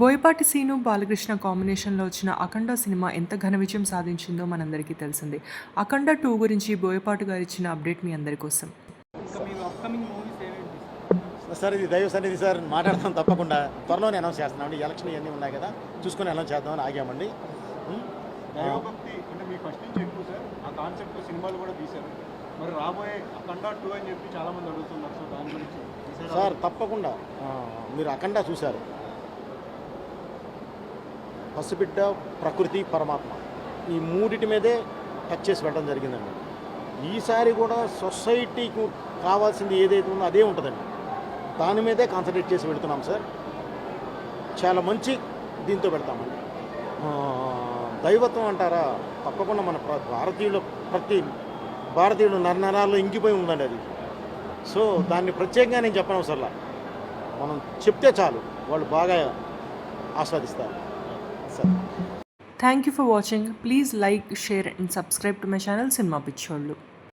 బోయపాటి సీను బాలకృష్ణ కాంబినేషన్లో వచ్చిన అఖండ సినిమా ఎంత ఘన విజయం సాధించిందో మనందరికీ తెలిసిందే. అఖండ టూ గురించి బోయపాటి గారు ఇచ్చిన అప్డేట్ మీ అందరి కోసం. ఇంకా మీ అప్కమింగ్ మూవీస్ ఏమేంటి? సార్ ఇది దైవ సన్నిధి సార్ మాట్లాడతాం తప్పకుండా. త్వరలోనే అనౌన్స్ చేస్తున్నామండి ఎలక్షన్ ఇవన్నీ ఉన్నాయి కదా. చూసుకొని అనౌన్స్ చేద్దామని ఆగామండి అంటే మీ ఫస్ట్ నుంచి ఎక్కువ సార్. ఆ కాన్సెప్ట్ సినిమాలు కూడా తీశారు. మరి రాబోయే అఖండ టూ అని చెప్పి చాలా మంది అడుగుతున్నారు. సో దాని గురించి సార్ తప్పకుండా. మీరు అఖండ చూశారు. పసిబిడ్డ ప్రకృతి పరమాత్మ. ఈ మూడిటి మీదే టచ్ చేసి పెట్టడం జరిగిందండి. ఈసారి కూడా సొసైటీకి కావాల్సింది ఏదైతే ఉందో అదే ఉంటుందండి. దాని మీదే కాన్సన్ట్రేట్ చేసి పెడుతున్నాం సార్. చాలా మంచి దీంతో పెడతామండి. దైవత్వం అంటారా? తప్పకుండా మన భారతీయుల ప్రతి భారతీయుడు నరనరాల్లో ఇంకిపోయి ఉందండి అది. సో దాన్ని ప్రత్యేకంగా నేను చెప్పను మనం చెప్తే చాలు. వాళ్ళు బాగా ఆస్వాదిస్తారు. Sir thank you for watching please like share and subscribe to my channel cinema పిచ్చోళ్ళు